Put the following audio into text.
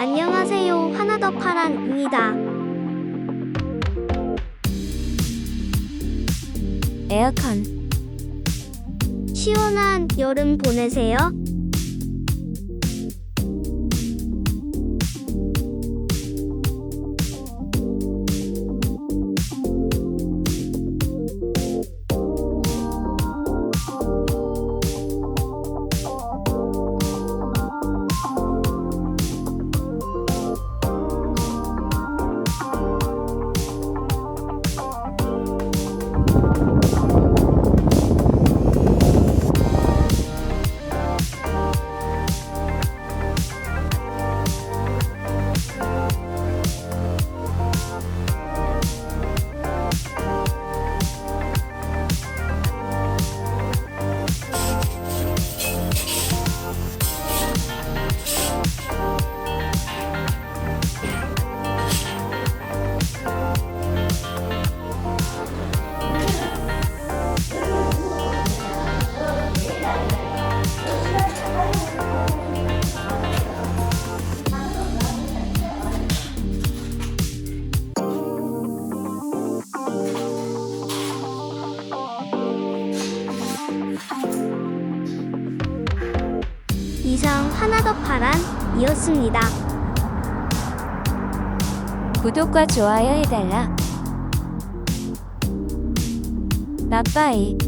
안녕하세요. 하나 더 파란입니다. 에어컨 시원한 여름 보내세요. 이상 하나 더 파란이었습니다. 구독과 좋아요 해달라. 나빠이.